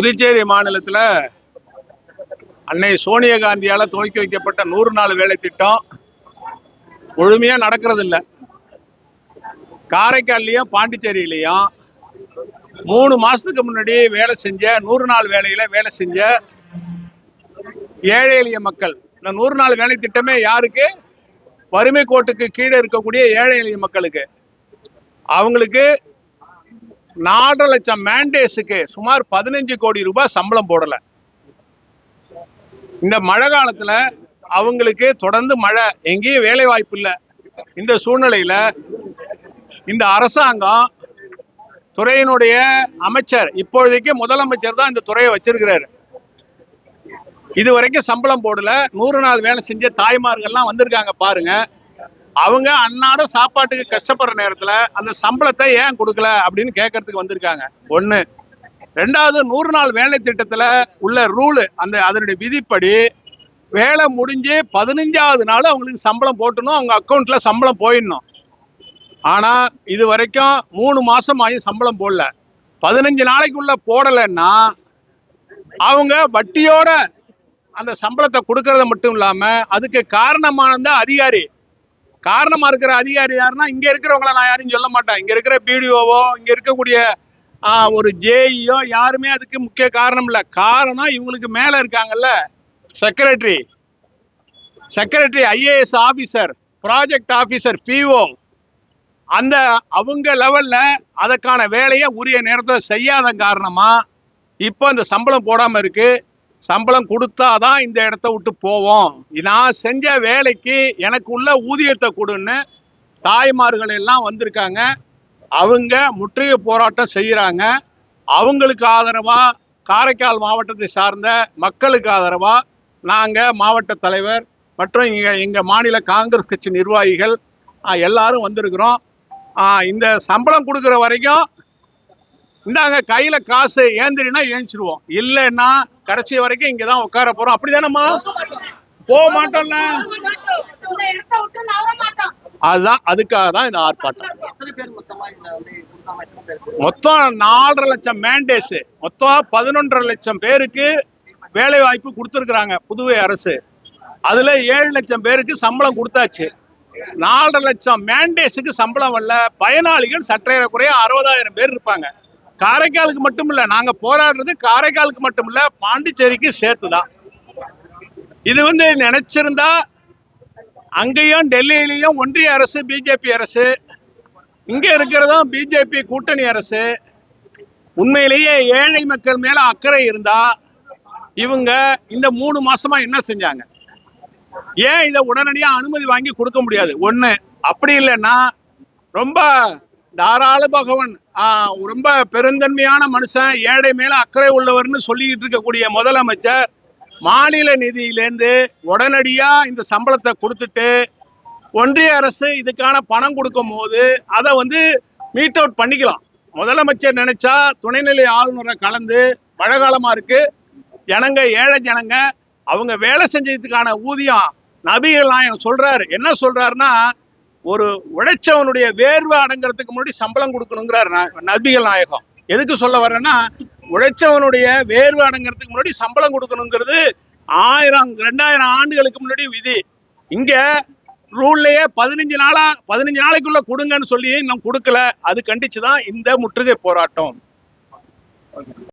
புதுச்சேரி மாநிலத்துல அன்னை சோனியா காந்தியால துவக்கி வைக்கப்பட்ட நூறு நாள் வேலை திட்டம் முழுமையா நடக்கிறது இல்ல காரைக்கால்லையும் பாண்டிச்சேரியிலையும் மூணு மாசத்துக்கு முன்னாடி வேலை செஞ்ச நூறு நாள் வேலையில வேலை செஞ்ச ஏழை எளிய மக்கள். இந்த நூறு நாள் வேலை திட்டமே யாருக்கு? வறுமை கோட்டுக்கு கீழே இருக்கக்கூடிய ஏழை எளிய மக்களுக்கு. அவங்களுக்கு நாலரை லட்சம் மேண்டேஸுக்கு சுமார் பதினஞ்சு கோடி ரூபாய் சம்பளம் போடல. இந்த மழை காலத்துல அவங்களுக்கு தொடர்ந்து மழை எங்கேயும் வேலை வாய்ப்பு இல்லை. இந்த சூழ்நிலையில இந்த அரசாங்கம் துறையினுடைய அமைச்சர் இப்பொழுதைக்கு முதலமைச்சர் தான் இந்த துறையை வச்சிருக்கிறாரு. இது வரைக்கும் சம்பளம் போடல. நூறு நாள் வேலை செஞ்ச தாய்மார்கள்லாம் வந்திருக்காங்க பாருங்க. அவங்க அன்னாட சாப்பாட்டுக்கு கஷ்டப்படுற நேரத்துல அந்த சம்பளத்தை ஏன் கொடுக்கல அப்படின்னு கேட்கறதுக்கு வந்திருக்காங்க. ஒண்ணு ரெண்டாவது நூறு நாள் வேலை திட்டத்துல உள்ள ரூலு அந்த அதனுடைய விதிப்படி வேலை முடிஞ்சு பதினஞ்சாவது நாள் அவங்களுக்கு சம்பளம் போட்டணும் அவங்க அக்கௌண்ட்ல சம்பளம் போயிடணும். ஆனா இது வரைக்கும் மூணு மாசம் ஆகி சம்பளம் போடல. பதினஞ்சு நாளைக்குள்ள போடலைன்னா அவங்க வட்டியோட அந்த சம்பளத்தை கொடுக்கறது மட்டும் இல்லாம அதுக்கு காரணமானது அதிகாரி. காரணமா இருக்கிற அதிகாரி யாருன்னா இங்க இருக்கிறவங்கள நான் யாரையும் சொல்ல மாட்டேன். இங்க இருக்கிற பிடிஓவோ இங்க இருக்கக்கூடிய ஒரு ஜேஇயோ யாருமே அதுக்கு முக்கிய காரணம் இல்ல. காரணம் இவங்களுக்கு மேல இருக்காங்கல்ல secretary secretary I A S officer project officer P O அந்த அவங்க லெவல்ல அதற்கான வேலையை உரிய நேரத்தில் செய்யாத காரணமா இப்போ அந்த சம்பளம் போடாம இருக்கு. சம்பளம் கொடுத்தாதான் இந்த இடத்த விட்டு போவோம். நான் செஞ்ச வேலைக்கு எனக்கு உள்ள ஊதியத்தை கொடுன்னு தாய்மார்கள் எல்லாம் வந்திருக்காங்க. அவங்க முற்றுகை போராட்டம் செய்கிறாங்க அவங்களுக்கு ஆதரவா காரைக்கால் மாவட்டத்தை சார்ந்த மக்களுக்கு ஆதரவா நாங்க மாவட்ட தலைவர் மற்றும் இங்க எங்க மாநில காங்கிரஸ் கட்சி நிர்வாகிகள் எல்லாரும் வந்திருக்கிறோம். இந்த சம்பளம் கொடுக்குற வரைக்கும் இந்தாங்க கையில காசு ஏந்திரினா ஏஞ்சிருவோம். இல்லைன்னா கடைசி வரைக்கும் இங்கதான் உட்கார போறோம். அப்படிதானம்மா? போக மாட்டோம்ல. அதுதான் அதுக்காக தான் இந்த ஆர்ப்பாட்டம். மொத்தம் நாலரை லட்சம் மேண்டேஸ் மொத்தம் பதினொன்றரை லட்சம் பேருக்கு வேலை வாய்ப்பு கொடுத்துருக்குறாங்க புதுவை அரசு. அதுல ஏழு லட்சம் பேருக்கு சம்பளம் கொடுத்தாச்சு. நாலரை லட்சம் மேண்டேஸுக்கு சம்பளம் வரல. பயனாளிகள் சற்றேற குறைய அறுபதாயிரம் பேர் இருப்பாங்க. காரைக்காலுக்கு மட்டும் இல்ல நாங்க போராடுறது காரைக்காலுக்கு மட்டும் இல்ல பாண்டிச்சேரிக்கு சேர்த்துதான். இது வந்து நினைச்சிருந்தா அங்கேயும் டெல்லியிலையும் ஒன்றிய அரசு பிஜேபி அரசு இங்க இருக்கிறதும் பிஜேபி கூட்டணி அரசு. உண்மையிலேயே ஏழை மக்கள் மேல அக்கறை இருந்தா இவங்க இந்த மூணு மாசமா என்ன செஞ்சாங்க? ஏன் இதை உடனடியா அனுமதி வாங்கி கொடுக்க முடியாது? ஒண்ணு அப்படி இல்லைன்னா ரொம்ப தாராள பகவன். ஆஹ், ரொம்ப பெருந்தன்மையான மனுஷன் ஏழை மேல அக்கறை உள்ளவர்னு சொல்லிக்கிட்டு இருக்கக்கூடிய முதலமைச்சர் மாநில நிதியிலேருந்து உடனடியா இந்த சம்பளத்தை கொடுத்துட்டு ஒன்றிய அரசு இதுக்கான பணம் கொடுக்கும் போது அதை வந்து மீட் அவுட் பண்ணிக்கலாம். முதலமைச்சர் நினைச்சா துணைநிலை ஆளுநரை கலந்து மழை காலமா இருக்கு. ஜனங்க ஏழை ஜனங்க அவங்க வேலை செஞ்சதுக்கான ஊதியம் நபிகள் நாயகம் சொல்றாரு. என்ன சொல்றாருன்னா ஒரு உழைச்சவனுடைய வேர்வை அடங்குறதுக்கு முன்னாடி சம்பளம் கொடுக்கணுங்கிறார் ந- நபிகள் நாயகம். எதுக்கு சொல்ல வர்றேன்னா உழைச்சவனுடைய வேர்வை அடங்குறதுக்கு முன்னாடி சம்பளம் கொடுக்கணுங்கிறது ஆயிரம் ரெண்டாயிரம் ஆண்டுகளுக்கு முன்னாடி விதி. இங்க ரூல்லயே பதினஞ்சு நாளா பதினஞ்சு நாளைக்குள்ள கொடுங்கன்னு சொல்லி இன்னும் கொடுக்கல. அது கண்டிச்சுதான் இந்த முற்றுகை போராட்டம்.